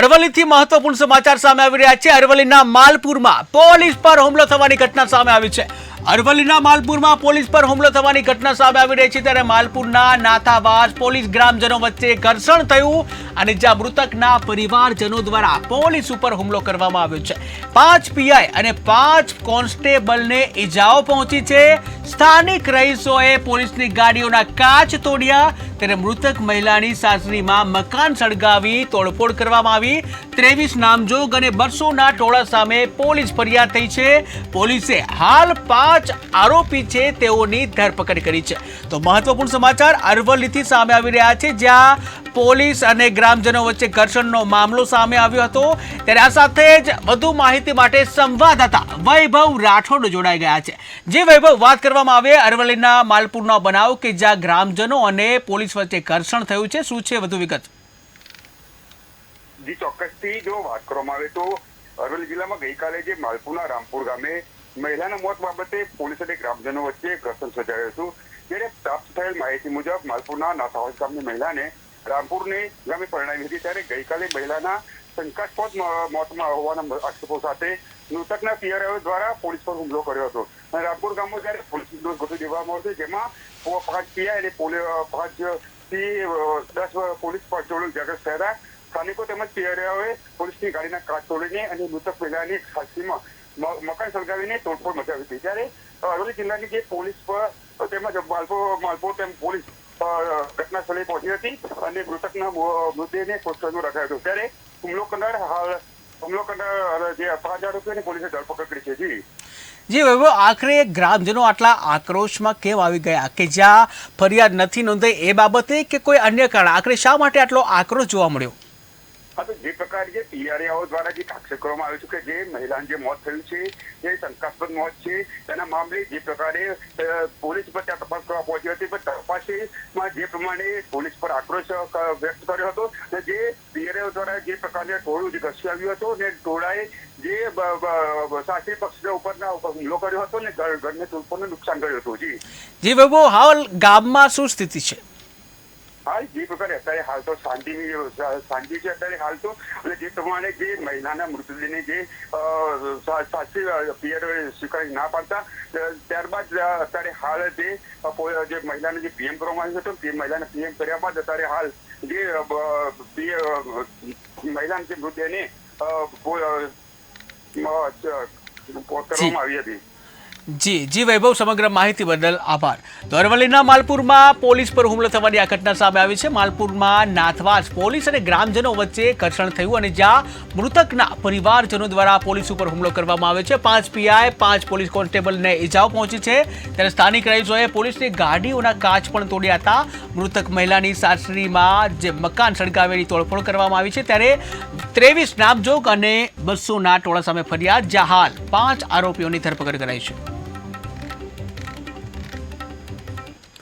અરવલ્લીથી મહત્વપૂર્ણ સમાચાર સામે આવી રહ્યા છે. અરવલ્લીના માલપુરમાં પોલીસ પર હુમલો થવાની ઘટના સામે આવી છે. અરવલ્લીના માલપુરમાં પોલીસ પર હુમલો થવાની ઘટના સામે આવી રહી છે ત્યારે માલપુરના નાથાવાસ પોલીસ ગ્રામજનો વચ્ચે ઘર્ષણ થયું અને જ્યાં મૃતકના પરિવારજનો દ્વારા પોલીસ ઉપર હુમલો કરવામાં આવ્યો છે. પાંચ પીઆઈ અને પાંચ કોન્સ્ટેબલને ઈજાઓ પહોંચી છે. સ્થાનિક રહીશોએ પોલીસની ગાડીઓના કાચ તોડ્યા. ત્યારે મૃતક મહિલાની સાસરીમાં મકાન સળગાવી તોડફોડ કરવામાં આવી. ત્રેવીસ નામજોગ અને બસોના ટોળા સામે પોલીસ ફરિયાદ થઈ છે. પોલીસે હાલ પાંચ આરોપી છે તેઓની ધરપકડ કરી છે. તો મહત્વપૂર્ણ સમાચાર અરવલ્લીથી સામે આવી રહ્યા છે, જ્યાં પોલીસ અને ગ્રામજનો વચ્ચે ઘર્ષણનો મામલો સામે આવ્યો હતો. ત્યારે આ સાથે જ વધુ માહિતી માટે સંવાદદાતા વૈભવ રાઠોડ જોડાઈ ગયા છે. જે વૈભવ, વાત કરવામાં આવે, અરવલ્લીના માલપુરનો બનાવ કે જ્યાં ગ્રામજનો અને પોલીસ વચ્ચે ઘર્ષણ થયું છે, શું છે વધુ વિગત? જી, ચોક્કસથી જો વાત કરવામાં આવે તો અરવલ્લી જિલ્લામાં ગઈકાલે જે માલપુરના રામપુર ગામે મહિલાના મોત બાબતે પોલીસ અને ગ્રામજનો વચ્ચે ઘર્ષણ સર્જાયું હતું ત્યારે પ્રાપ્ત થયેલ માહિતી મુજબ માલપુરના નાથાવાસ ગામની મહિલાને રામપુરની ગામે પરણાવી હતી, ત્યારે ગઈકાલે મહિલાના શંકાસ્પદ મોતમાં હોવાના આક્ષેપો સાથે મૃતકના પીઆરઓ દ્વારા પોલીસ પર હુમલો કર્યો હતો. અને રામપુર ગામમાં જ્યારે પોલીસ ગોઠવી દેવામાં આવશે જેમાં પાંચ પીઆઈ અને પાંચથી દસ પોલીસ પાટોળો જગત થયા સ્થાનિકો તેમજ પિયરિયાઓએ પોલીસની ગાડીના કાચ તોડીને અને મૃતક મહિલાની સાક્ષીમાં મકાન સળગાવીને તોડફોડ મચાવી હતી ત્યારે અરવલ્લી જિલ્લાની જે પોલીસ પર તેમજ માલપો માલપો તેમ પોલીસ ઘટના સ્થળે પહોંચી હતી અને મૃતકના મૃતદેહને કોસ્ટમાં રખાયો હતો ત્યારે હુમલો કરનાર હાલ હુમલો કરનાર જે પાંચ આરોપીઓની પોલીસે ધરપકડ કરી છે જી જી વૈભવ, આખરે ગ્રામજનો આટલા આક્રોશમાં કેમ આવી ગયા? કે જ્યાં ફરિયાદ નથી નોંધાઈ એ બાબતે કે કોઈ અન્ય કારણ? આખરે શા માટે આટલો આક્રોશ જોવા મળ્યો? હા, તો જે પ્રકારે જે પિયરિયાઓ દ્વારા જે આક્ષેપ કરવામાં આવ્યો છે કે જે મહિલાનું જે મોત થયું છે, જે શંકાસ્પદ મોત છે, તેના મામલે જે પ્રકારે પોલીસ પર ત્યાં તપાસ કરવા પહોંચી હતી, પણ તપાસમાં જે પ્રમાણે પોલીસ પર આક્રોશ અ, ક- વ્યક્ત કર્યો હતો અને જે પિયરિયાઓ દ્વારા જે પ્રકારે ટોળું જે આવ્યું હતું અને ટોળાએ જે શાસી પક્ષના ઉપરના હુમલો કર્યો હતો ને ઘર- ઘરને તુલપોને નુકસાન કર્યું હતું, જી. જી બાબુ હાલ ગામમાં શું સ્થિતિ છે? હાલ જે પ્રકારે અત્યારે હાલ તો શાંતિની શાંતિ છે અત્યારે હાલ તો અને જે પ્રમાણે જે મહિલાના મૃતદેહને જે સાચી પિયર સ્વીકારી ના પાડતા ત્યારબાદ અત્યારે હાલ જે જે મહિલાને જે પીએમ કરવામાં આવ્યું હતું તે મહિલાને પીએમ કર્યા બાદ અત્યારે હાલ જે મહિલાના જે મૃતદેહને કરવામાં આવી હતી. જી જી વૈભવ, સમગ્ર માહિતી બદલ આભાર. તો અરવલ્લીના માલપુરમાં પોલીસ પર હુમલો થવાની આ ઘટના સામે આવી છે. માલપુરમાં નાથવાસ પોલીસ અને ગ્રામજનો વચ્ચે ઘર્ષણ થયું અને જ્યાં મૃતકના પરિવારજનો દ્વારા પોલીસ ઉપર હુમલો કરવામાં આવે છે. પાંચ પીઆઈ, પાંચ પોલીસ કોન્સ્ટેબલને ઈજાઓ પહોંચી છે. ત્યારે સ્થાનિક રહીશોએ પોલીસની ગાડીઓના કાચ પણ તોડ્યા હતા. મૃતક મહિલાની સાસરીમાં જે મકાન સળગાવેલી તોડફોડ કરવામાં આવી છે. ત્યારે ત્રેવીસ નામજોગ અને બસોના ટોળા સામે ફરિયાદ, જ્યાં હાલ પાંચ આરોપીઓની ધરપકડ કરાઈ છે.